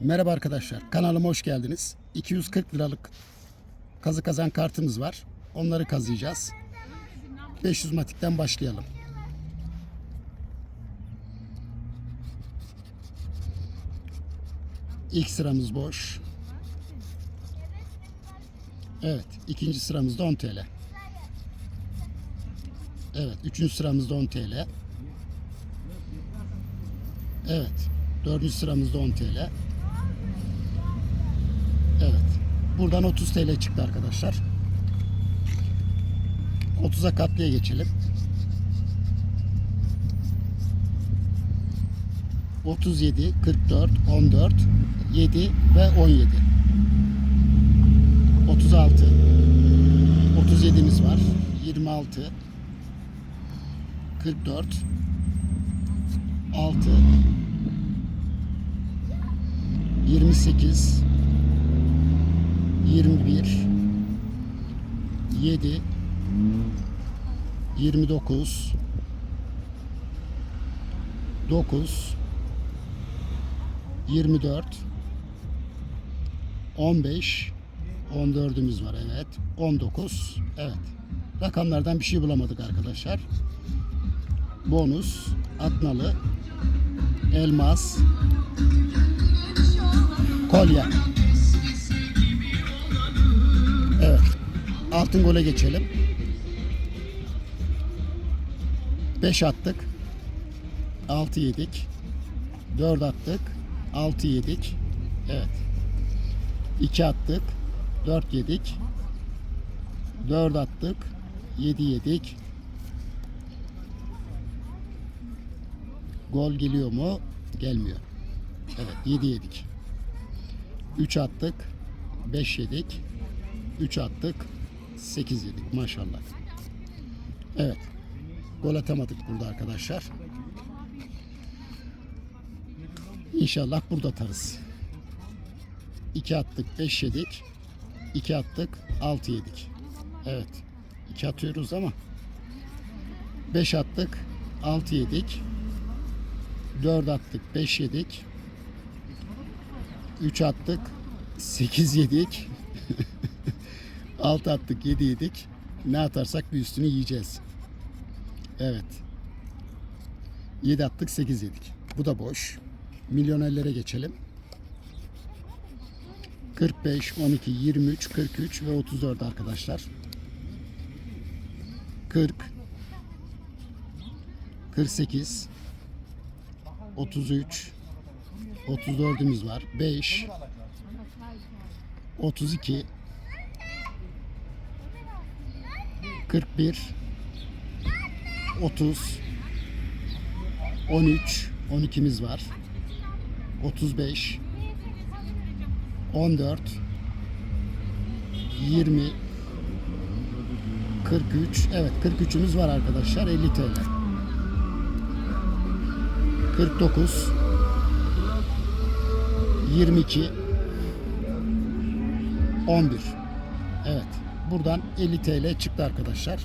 Merhaba arkadaşlar, kanalıma hoş geldiniz. 240 liralık kazı kazan kartımız var. Onları kazıyacağız. 500 matikten başlayalım. İlk sıramız boş. Evet, ikinci sıramızda 10 TL. Evet, üçüncü sıramızda 10 TL. Evet, dördüncü sıramızda 10 TL. Evet. Buradan 30 TL çıktı arkadaşlar. 30'a katlıya geçelim. 37, 44, 14, 7 ve 17. 36. 37'miz var. 26. 44. 6. 28. 21 7 29 9 24 15 14'ümüz var evet. 19 evet. Rakamlardan bir şey bulamadık arkadaşlar. Bonus atmalı elmas kolye Evet. Altın gole geçelim. 5 attık. 6 yedik. 4 attık. 6 yedik. Evet. 2 attık. 4 yedik. 4 attık. 7 yedik. Gol geliyor mu? Gelmiyor. Evet 7 yedik. 3 attık. 5 yedik. 3 attık. 8 yedik maşallah. Evet. Gol atamadık burada arkadaşlar. İnşallah burada atarız. 2 attık 5 yedik. 2 attık 6 yedik. Evet. 2 atıyoruz ama 5 attık 6 yedik. 4 attık 5 yedik. 3 attık 8 yedik. 6 attık 7 yedik. Ne atarsak bir üstünü yiyeceğiz. Evet. 7 attık 8 yedik. Bu da boş. Milyonerlere geçelim. 45, 12, 23, 43 ve 34 arkadaşlar. 40 48 33 34'ümüz var. 5 32 41 30 13 12'miz var. 35 14 20 43 evet 43'ümüz var arkadaşlar 50 TL 49 22 11 Evet buradan 50 TL çıktı arkadaşlar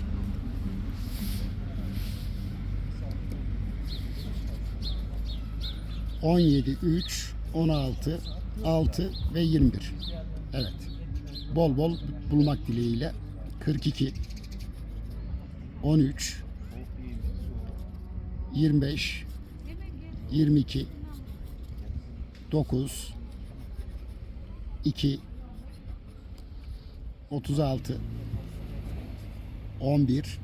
On yedi, üç, on altı, altı ve yirmi bir. Evet. Bol bol bulmak dileğiyle. 42 13 25 22 9 2 36 11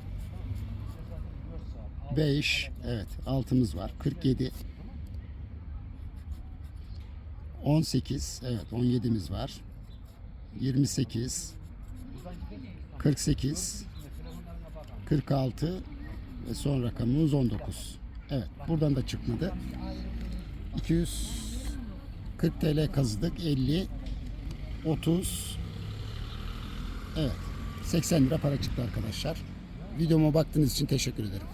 5 evet altımız var. 47 18 evet 17'miz var. 28 48 46 ve son rakamımız 19 evet buradan da çıkmadı. 240 TL kazıdık. 50 30 evet. 80 lira para çıktı arkadaşlar. Videoma baktığınız için teşekkür ederim